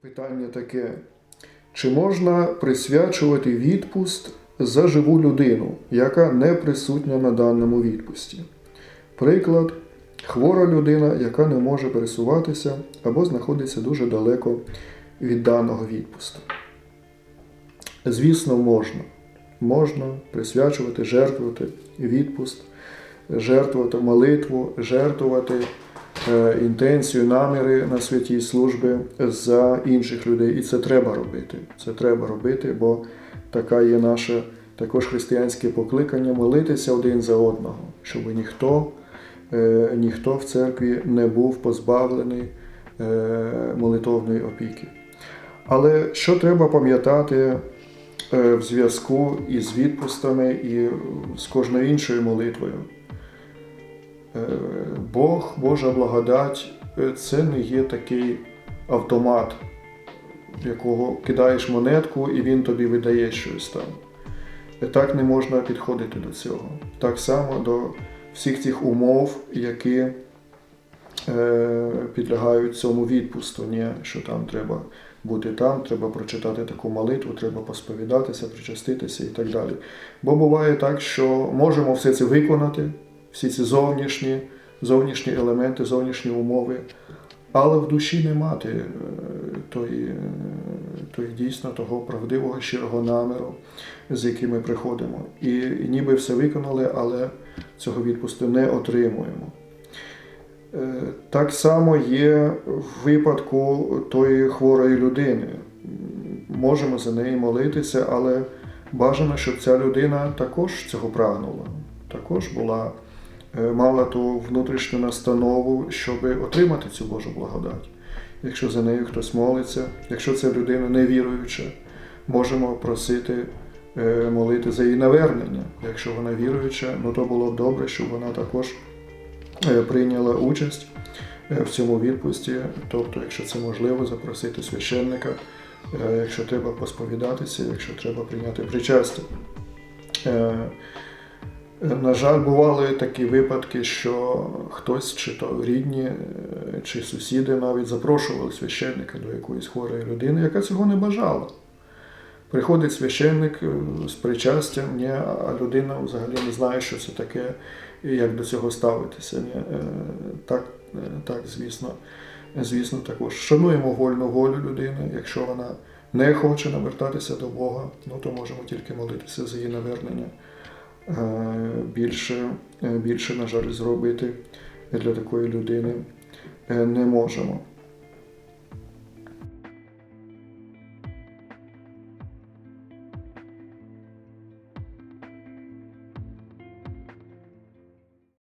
Питання таке: чи можна присвячувати відпуст за живу людину, яка не присутня на даному відпусті? Приклад, хвора людина, яка не може пересуватися або знаходиться дуже далеко від даного відпусту. Звісно, можна. Можна присвячувати, жертвувати відпуст, жертвувати молитву, жертвувати е, інтенцію, наміри на святій служби за інших людей. І це треба робити. Це треба робити, бо така є наше також християнське покликання молитися один за одного, щоб ніхто, е, ніхто в церкві не був позбавлений е, молитовної опіки. Але що треба пам'ятати в зв'язку із відпустами і з кожною іншою молитвою? Е, Бог, Божа благодать е, це не є такий автомат, якого кидаєш монетку і він тобі видає щось там. Е, Так не можна підходити до цього. Так само до всіх цих умов, які підлягають цьому відпусту, Ні, що там треба бути там, треба прочитати таку молитву, треба посповідатися, причаститися і так далі. Бо буває так, що можемо все це виконати, всі ці зовнішні, зовнішні елементи, зовнішні умови, але в душі не мати е, тої, е, тої дійсно того правдивого щирого наміру, з яким ми приходимо. І ніби все виконали, але цього відпусту не отримуємо. Е, Так само є в випадку тої хворої людини. Можемо за неї молитися, але бажано, щоб ця людина також цього прагнула, також була, е, мала ту внутрішню настанову, щоб отримати цю Божу благодать. Якщо за нею хтось молиться, якщо ця людина невіруюча, можемо просити е, молити за її навернення. Якщо вона віруюча, ну то було б добре, щоб вона також е, прийняла участь е, в цьому відпусті. Тобто, якщо це можливо, запросити священника, е, якщо треба посповідатися, якщо треба прийняти причастя. Е, На жаль, бували такі випадки, що хтось, чи то рідні, е, чи сусіди навіть запрошували священника до якоїсь хворої людини, яка цього не бажала. Приходить священник е, з причастям, ні, а людина взагалі не знає, що це таке і як до цього ставитися. Ні. Е, Так, так, звісно, звісно, також шануємо вольну волю людини. Якщо вона не хоче навертатися до Бога, ну то можемо тільки молитися за її навернення. Е, Більше, е, більше, на жаль, зробити для такої людини е, не можемо.